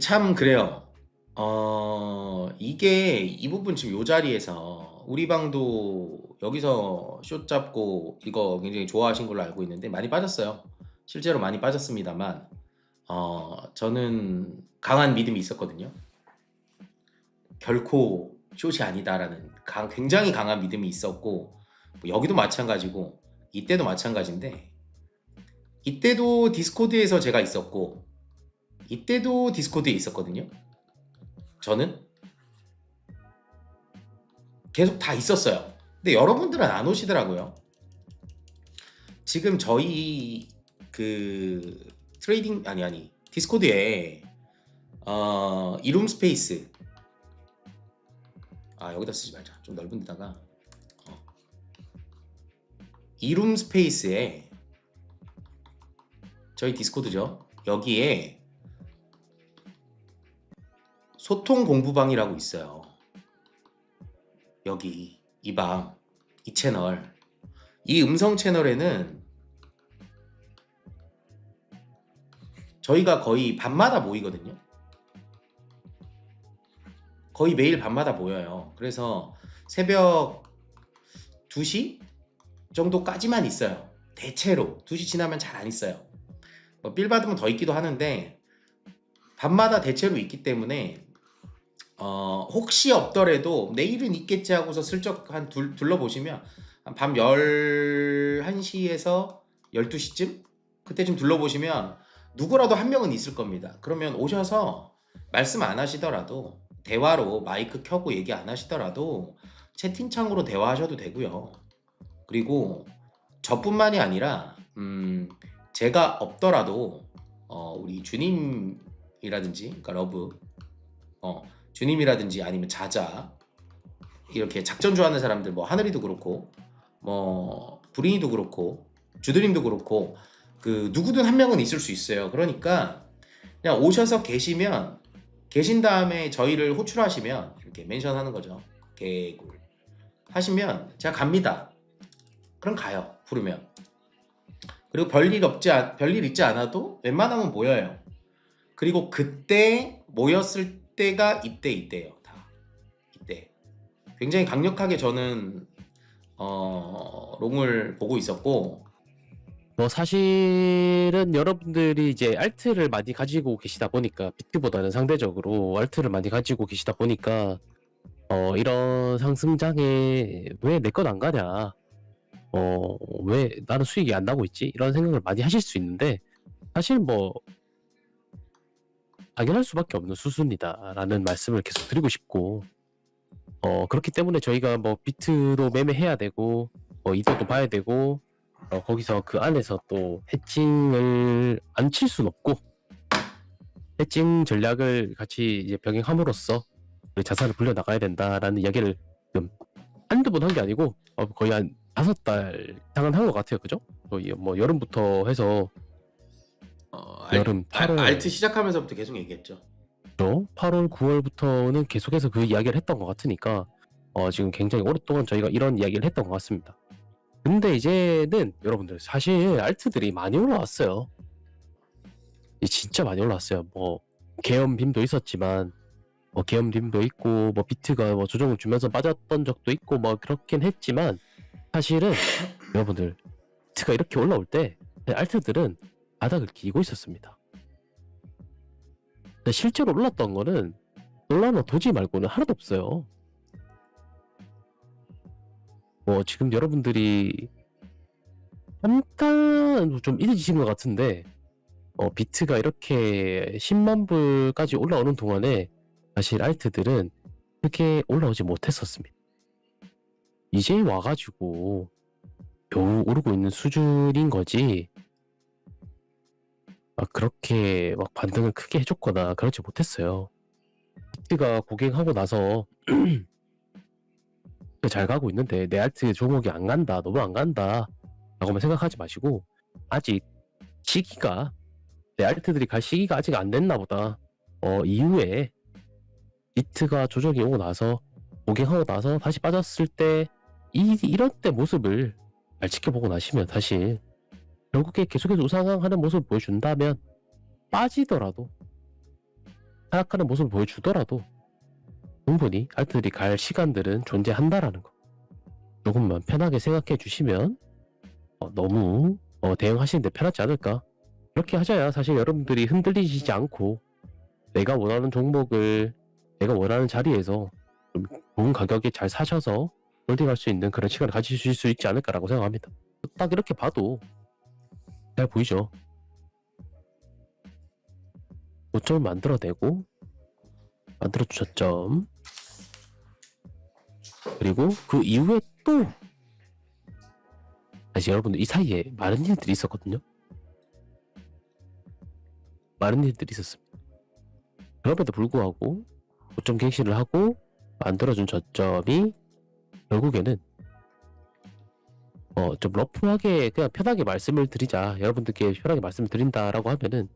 참 그래요. 어, 이게 이 부분 지금 요 자리에서 우리 방도 여기서 숏 잡고 이거 굉장히 좋아하신 걸로 알고 있는데 많이 빠졌어요. 실제로 많이 빠졌습니다만, 어, 저는 강한 믿음이 있었거든요. 결코 숏이 아니다라는 강- 굉장히 강한 믿음이 있었고, 뭐 여기도 마찬가지고, 이때도 마찬가지인데, 이때도 디스코드에서 제가 있었고, 이때도 디스코드에 있었거든요. 저는 계속 다 있었어요. 근데 여러분들은 안 오시더라고요. 지금 저희 그 트레이딩 아니 아니 디스코드에 어 이룸 스페이스 아 여기다 쓰지 말자 좀 넓은 데다가 어. 이룸 스페이스에 저희 디스코드죠 여기에 소통 공부방이라고 있어요. 여기 이 방, 이 채널, 이 음성 채널에는 저희가 거의 밤마다 모이거든요. 거의 매일 밤마다 모여요. 그래서 새벽 2시 정도까지만 있어요. 대체로 2시 지나면 잘 안 있어요. 뭐빌 받으면 더 있기도 하는데 밤마다 대체로 있기 때문에 어, 혹시 없더라도 내일은 있겠지 하고서 슬쩍 한 둘, 둘러보시면 한밤 11시에서 12시쯤 그때쯤 둘러보시면 누구라도 한 명은 있을 겁니다. 그러면 오셔서 말씀 안 하시더라도 대화로 마이크 켜고 얘기 안 하시더라도 채팅창으로 대화하셔도 되고요. 그리고 저뿐만이 아니라 음, 제가 없더라도 어, 우리 주님이라든지 그러니까 러브 어, 주님이라든지 아니면 자자 이렇게 작전 좋아하는 사람들 뭐 하늘이도 그렇고 뭐 불인이도 그렇고 주드님도 그렇고 그 누구든 한 명은 있을 수 있어요. 그러니까 그냥 오셔서 계시면 계신 다음에 저희를 호출하시면 이렇게 멘션하는 거죠. 개굴 하시면 제가 갑니다. 그럼 가요. 부르면 그리고 별일 없지 않- 별일 있지 않아도 웬만하면 모여요. 그리고 그때 모였을 때가 이때 이때예요. 다 이때. 굉장히 강력하게 저는 어, 롱을 보고 있었고 뭐 사실은 여러분들이 이제 알트를 많이 가지고 계시다 보니까 비트보다는 상대적으로 알트를 많이 가지고 계시다 보니까 어 이런 상승장에 왜 내 건 안 가냐 어 왜 나는 수익이 안 나고 있지 이런 생각을 많이 하실 수 있는데 사실 뭐 당연할 수밖에 없는 수순이다라는 말씀을 계속 드리고 싶고 어 그렇기 때문에 저희가 뭐 비트도 매매해야 되고 뭐 이득도 봐야 되고 어, 거기서 그 안에서 또 해칭을 안 칠 순 없고 해칭 전략을 같이 이제 병행함으로써 우리 자산을 불려 나가야 된다라는 이야기를 좀 한두 번 한 게 아니고 어, 거의 한 다섯 달 이상은 한 것 같아요, 그죠? 뭐 여름부터 해서 어, 알, 여름 알, 8월 알 트 시작하면서부터 계속 얘기했죠. 8월, 9월부터는 계속해서 그 이야기를 했던 것 같으니까 어, 지금 굉장히 오랫동안 저희가 이런 이야기를 했던 것 같습니다. 근데 이제는 여러분들 사실 알트들이 많이 올라왔어요. 이 진짜 많이 올라왔어요. 뭐 계엄빔도 있었지만 뭐 계엄빔도 있고 뭐 비트가 뭐 조정을 주면서 빠졌던 적도 있고 뭐 그렇긴 했지만 사실은 여러분들 비트가 이렇게 올라올 때 알트들은 바닥을 기고 있었습니다. 실제로 올랐던 거는 솔라나 도지 말고는 하나도 없어요. 뭐 지금 여러분들이 잠깐 좀 잊으신 것 같은데 어, 비트가 이렇게 10만 불까지 올라오는 동안에 사실 알트들은 크게 올라오지 못했었습니다. 이제 와가지고 겨우 오르고 있는 수준인 거지. 막 그렇게 막 반등을 크게 해줬거나 그렇지 못했어요. 비트가 고갱하고 나서 잘 가고 있는데 내 알트 종목이 안 간다, 너무 안 간다 라고만 생각하지 마시고 아직 시기가 내 알트들이 갈 시기가 아직 안 됐나 보다. 어 이후에 비트가 조정이 오고 나서 고갱하고 나서 다시 빠졌을 때 이, 이런 때 모습을 잘 지켜보고 나시면 사실 결국에 계속해서 우상향하는 모습을 보여준다면 빠지더라도 하락하는 모습을 보여주더라도 충분히 알트들이 갈 시간들은 존재한다라는 거. 조금만 편하게 생각해 주시면 어, 너무 어, 대응하시는데 편하지 않을까. 그렇게 하셔야 사실 여러분들이 흔들리시지 않고 내가 원하는 종목을 내가 원하는 자리에서 좀 좋은 가격에 잘 사셔서 홀딩할 수 있는 그런 시간을 가지실 수 있지 않을까라고 생각합니다. 딱 이렇게 봐도 잘 보이죠. 고점을 만들어내고 만들어 주셨점 그리고 그 이후에 또 사실 여러분들 이 사이에 많은 일들이 있었거든요. 많은 일들이 있었습니다. 그럼에도 불구하고 고점 갱신을 하고 만들어준 저점이 결국에는 어 좀 러프하게 그냥 편하게 말씀을 드리자 여러분들께 편하게 말씀을 드린다라고 하면은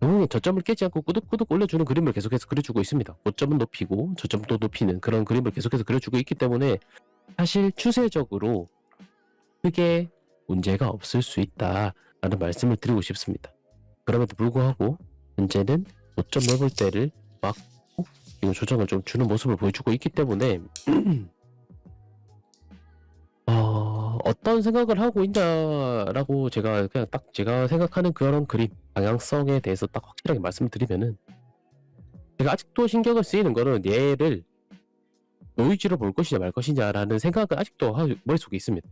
결국에 저점을 깨지 않고 꾸덕꾸덕 올려주는 그림을 계속해서 그려주고 있습니다. 고점은 높이고 저점도 높이는 그런 그림을 계속해서 그려주고 있기 때문에 사실 추세적으로 크게 문제가 없을 수 있다라는 말씀을 드리고 싶습니다. 그럼에도 불구하고 현재는 고점 넘을 때를 막고 조정을 좀 주는 모습을 보여주고 있기 때문에 어, 어떤 생각을 하고 있냐라고 제가 그냥 딱 제가 생각하는 그런 그림 방향성에 대해서 딱 확실하게 말씀을 드리면은 제가 아직도 신경을 쓰이는 거는 얘를 노이즈로 볼 것이냐 말 것이냐라는 생각은 아직도 하- 머릿속에 있습니다.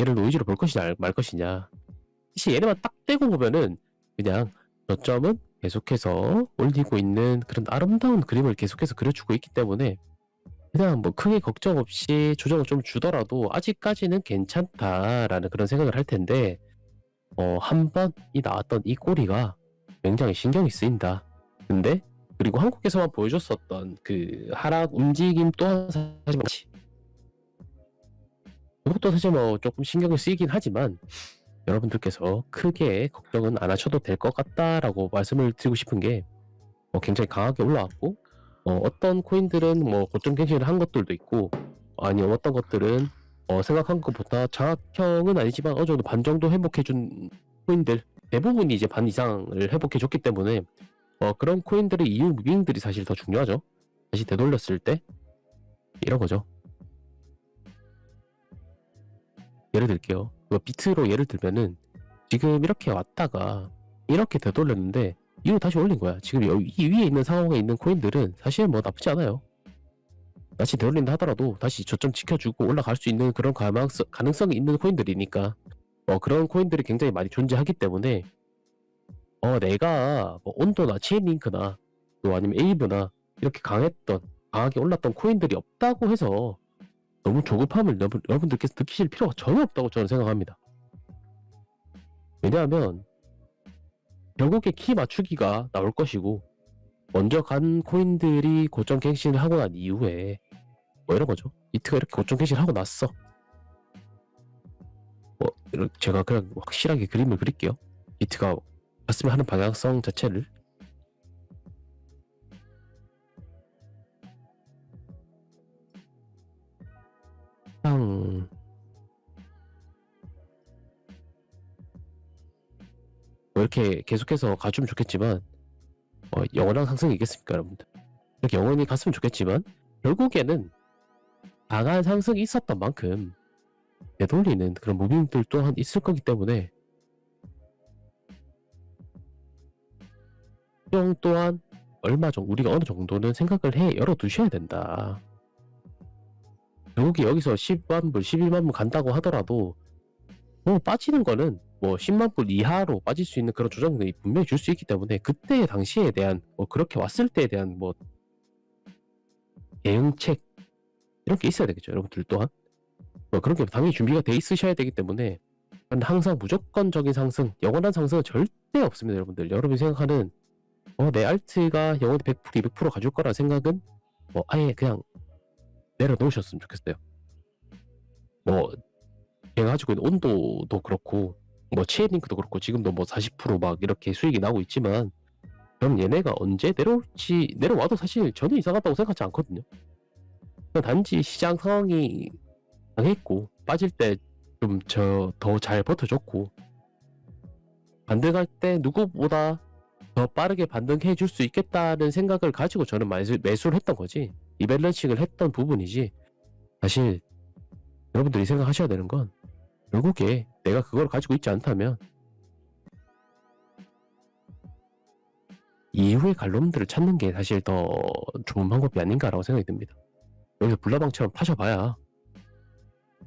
얘를 노이즈로 볼 것이냐 말 것이냐 사실 얘네만 딱 떼고 보면은 그냥 저점은 계속해서 올리고 있는 그런 아름다운 그림을 계속해서 그려주고 있기 때문에 그냥 뭐 크게 걱정 없이 조정을 좀 주더라도 아직까지는 괜찮다라는 그런 생각을 할 텐데 어, 한 번이 나왔던 이 꼬리가 굉장히 신경이 쓰인다. 근데 그리고 한국에서만 보여줬었던 그 하락 움직임 또한 사실 마치 그것도 사실 뭐 조금 신경이 쓰이긴 하지만 여러분들께서 크게 걱정은 안 하셔도 될 것 같다라고 말씀을 드리고 싶은 게 어, 굉장히 강하게 올라왔고 어, 어떤 코인들은 뭐 고점 갱신을 한 것들도 있고 아니 어떤 것들은 어, 생각한 것보다 장악형은 아니지만 어느 정도 반 정도 회복해준 코인들 대부분이 이제 반 이상을 회복해줬기 때문에 어, 그런 코인들의 이유 무빙들이 사실 더 중요하죠. 다시 되돌렸을 때 이런 거죠. 예를 들게요. 그 비트로 예를 들면은 지금 이렇게 왔다가 이렇게 되돌렸는데 이후 다시 올린 거야. 지금 여기 이 위에 있는 상황에 있는 코인들은 사실 뭐 나쁘지 않아요. 다시 되돌린다 하더라도 다시 저점 지켜주고 올라갈 수 있는 그런 가능성, 가능성이 있는 코인들이니까 어, 그런 코인들이 굉장히 많이 존재하기 때문에 어, 내가 뭐 온도나 체인링크나 또 아니면 에이브나 이렇게 강했던 강하게 올랐던 코인들이 없다고 해서 너무 조급함을 여러분, 여러분들께서 느끼실 필요가 전혀 없다고 저는 생각합니다. 왜냐하면 결국에 키 맞추기가 나올 것이고 먼저 간 코인들이 고점 갱신을 하고 난 이후에 뭐 이런 거죠. 이트가 이렇게 고점 갱신을 하고 났어. 뭐 제가 그냥 확실하게 그림을 그릴게요. 이트가 갔으면 하는 방향성 자체를 이렇게 계속해서 가주면 좋겠지만 어, 영원한 상승이 있겠습니까 여러분들? 이렇게 영원히 갔으면 좋겠지만 결국에는 강한 상승이 있었던 만큼 되돌리는 그런 무빙들 또한 있을 거기 때문에 수용 또한 얼마 정도 우리가 어느 정도는 생각을 해 열어두셔야 된다. 결국에 여기서 10만 불 11만 불 간다고 하더라도 뭐 빠지는 거는 뭐 10만 불 이하로 빠질 수 있는 그런 조정들이 분명히 줄 수 있기 때문에 그때 당시에 대한 뭐 그렇게 왔을 때에 대한 뭐 대응책 이런 게 있어야 되겠죠 여러분들 또한. 뭐 그런 게 당연히 준비가 돼 있으셔야 되기 때문에 항상 무조건적인 상승 영원한 상승은 절대 없습니다 여러분들. 여러분이 생각하는 어, 내 알트가 영원히 100% 200% 가줄 거라 생각은 뭐 아예 그냥 내려놓으셨으면 좋겠어요. 뭐 제가 가지고 있는 온도도 그렇고 뭐 치에링크도 그렇고 지금도 뭐 40%막 이렇게 수익이 나고 있지만 그럼 얘네가 언제 내려올지 내려와도 사실 전혀 이상하다고 생각하지 않거든요. 단지 시장 상황이 강했고 빠질 때 좀 저 더 잘 버텨줬고 갈때 누구보다 더더 빠르게 반등해 줄 수 있겠다는 생각을 가지고 저는 매수, 매수를 했던 거지. 리밸런싱을 했던 부분이지. 사실 여러분들이 생각하셔야 되는 건 결국에 내가 그걸 가지고 있지 않다면 이후의 갈놈들을 찾는 게 사실 더 좋은 방법이 아닌가라고 생각이 듭니다. 여기서 불나방처럼 타셔봐야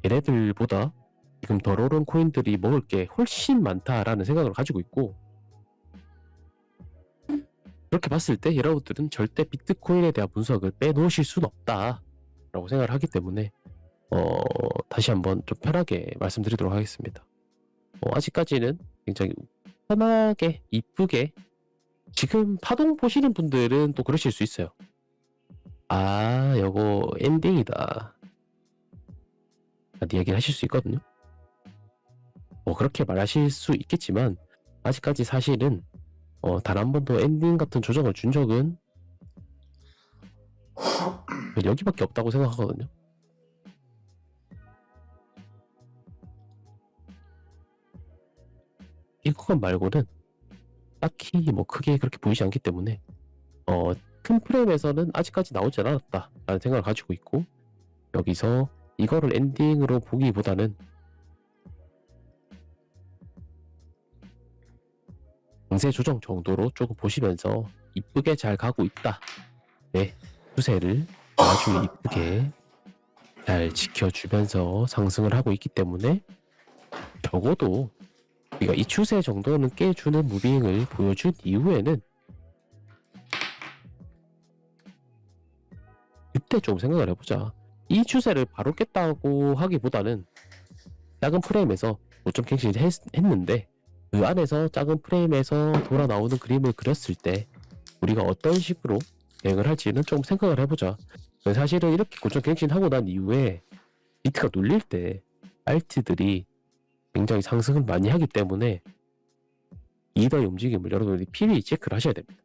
얘네들보다 지금 덜 오른 코인들이 먹을 게 훨씬 많다라는 생각을 가지고 있고 그렇게 봤을 때 여러분들은 절대 비트코인에 대한 분석을 빼놓으실 수는 없다라고 생각을 하기 때문에 어, 다시 한번 좀 편하게 말씀드리도록 하겠습니다. 어, 아직까지는 굉장히 편하게 이쁘게 지금 파동 보시는 분들은 또 그러실 수 있어요. 아, 요거 엔딩이다. 라는 이야기를 하실 수 있거든요. 뭐 그렇게 말하실 수 있겠지만 아직까지 사실은 어, 단 한 번도 엔딩 같은 조정을 준 적은 여기밖에 없다고 생각하거든요. 이 구간 말고는 딱히 뭐 크게 그렇게 보이지 않기 때문에 어, 큰 프레임에서는 아직까지 나오지 않았다 라는 생각을 가지고 있고 여기서 이거를 엔딩으로 보기보다는 강세 조정 정도로 조금 보시면서 이쁘게 잘 가고 있다. 네, 추세를 아주 이쁘게 잘 지켜주면서 상승을 하고 있기 때문에 적어도 우리가 이 추세 정도는 깨주는 무빙을 보여준 이후에는 그때 좀 생각을 해보자. 이 추세를 바로 깼다고 하기보다는 작은 프레임에서 고점 갱신을 했, 했는데 그 안에서 작은 프레임에서 돌아 나오는 그림을 그렸을 때 우리가 어떤 식으로 대응을 할지는 좀 생각을 해보자. 사실은 이렇게 고점 갱신하고 난 이후에 비트가 눌릴 때 알트들이 굉장히 상승을 많이 하기 때문에 이더의 움직임을 여러분들이 필히 체크를 하셔야 됩니다.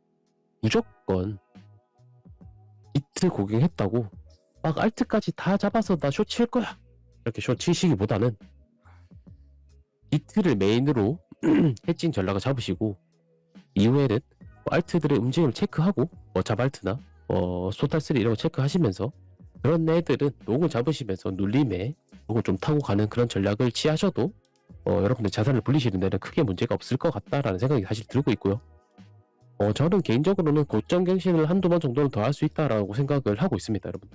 무조건 비트 고갱했다고 막 알트까지 다 잡아서 나 쇼 칠 거야 이렇게 쇼 치시기보다는 비트를 메인으로 해칭 전략을 잡으시고 이후에는 뭐 알트들의 움직임을 체크하고 뭐 자발트나 뭐 소탈3 이런 거 체크하시면서 그런 애들은 녹을 잡으시면서 눌림에 녹을 좀 타고 가는 그런 전략을 취하셔도 어, 여러분들 자산을 불리시는 데는 크게 문제가 없을 것 같다라는 생각이 사실 들고 있고요. 어, 저는 개인적으로는 고점 갱신을 한두 번 정도는 더 할 수 있다라고 생각을 하고 있습니다, 여러분.